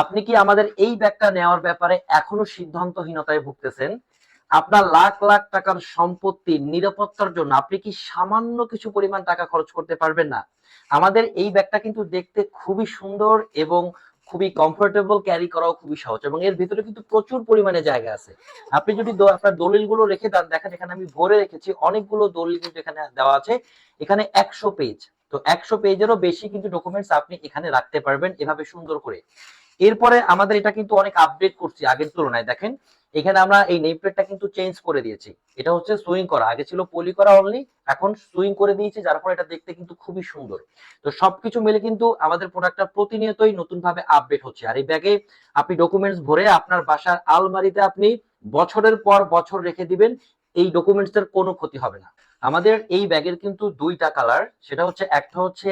আপনি কি আমাদের এই ব্যাগটা নেওয়ার ব্যাপারে এখনও সিদ্ধান্তহীনতায় ভুগতেছেন? আপনার লাখ লাখ টাকার সম্পত্তি নিরাপত্তার জন্য আপনি কি সামান্য কিছু পরিমাণ টাকা খরচ করতে পারবেন না? আমাদের এই ব্যাগটা কিন্তু দেখতে খুবই সুন্দর এবং খুবই কমফোর্টেবল ক্যারি করাও খুবই সহজ এবং এর ভিতরে কিন্তু প্রচুর পরিমাণে জায়গা আছে। আপনি যদি আপনার দলিলগুলো রেখে দেন, দেখেন এখানে আমি ভরে রেখেছি, অনেকগুলো দলিল কিন্তু এখানে দেওয়া আছে। এখানে একশো পেজ তো একশো পেজেরও বেশি কিন্তু ডকুমেন্টস আপনি এখানে রাখতে পারবেন এভাবে সুন্দর করে। এরপরে আমাদের এটা কিন্তু অনেক আপডেট করছি আগের তুলনায়, দেখেন। এখানে আমরা এই নেম প্লেটটা কিন্তু চেঞ্জ করে দিয়েছি। এটা হচ্ছে সুইং করা। আগে ছিল পলি করা অনলি এখন সুইং করে দিয়েছি, যার ফলে এটা দেখতে কিন্তু খুবই সুন্দর। তো সবকিছু মিলে কিন্তু আমাদের প্রোডাক্টটা প্রতিনিয়তই নতুন ভাবে আপডেট হচ্ছে। আর এই ব্যাগে আপনি ডকুমেন্টস ভরে আপনার বাসার আলমারিতে আপনি বছরের পর বছর রেখে দিবেন। এই ডকুমেন্টস এর কোনো ক্ষতি হবে না। আমাদের এই ব্যাগের কিন্তু দুইটা কালার সেটা হচ্ছে একটা হচ্ছে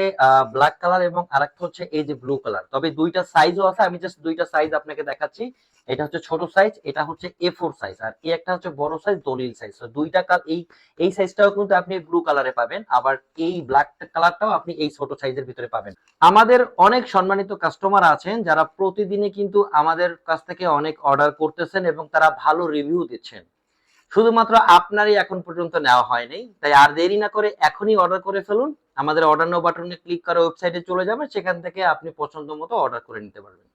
ব্ল্যাক কালার এবং আরেকটা হচ্ছে এই যে ব্লু কালার তবে দুইটা সাইজও আছে, আমি জাস্ট দুইটা সাইজ আপনাকে দেখাচ্ছি। এটা হচ্ছে ছোট সাইজ এটা হচ্ছে এ ফোর সাইজ আর এই একটা হচ্ছে বড় সাইজ দলিল সাইজ দুইটা কাল এই এই সাইজটাও কিন্তু আপনি ব্লু কালারে পাবেন, আবার এই ব্ল্যাক কালারটাও আপনি এই ছোট সাইজের ভিতরে পাবেন। আমাদের অনেক সম্মানিত কাস্টমার আছেন, যারা প্রতিদিনই কিন্তু আমাদের কাছ থেকে অনেক অর্ডার করতেছেন এবং তারা ভালো রিভিউ দিচ্ছেন। শুধুমাত্র আপনারই এখন পর্যন্ত নেওয়া হয়নি। তাই আর দেরি না করে এখনই অর্ডার করে ফেলুন। আমাদের অর্ডার নো বাটনে ক্লিক করে ওয়েবসাইটে চলে যাবেন সেখান থেকে আপনি পছন্দ মতো অর্ডার করে নিতে পারবেন।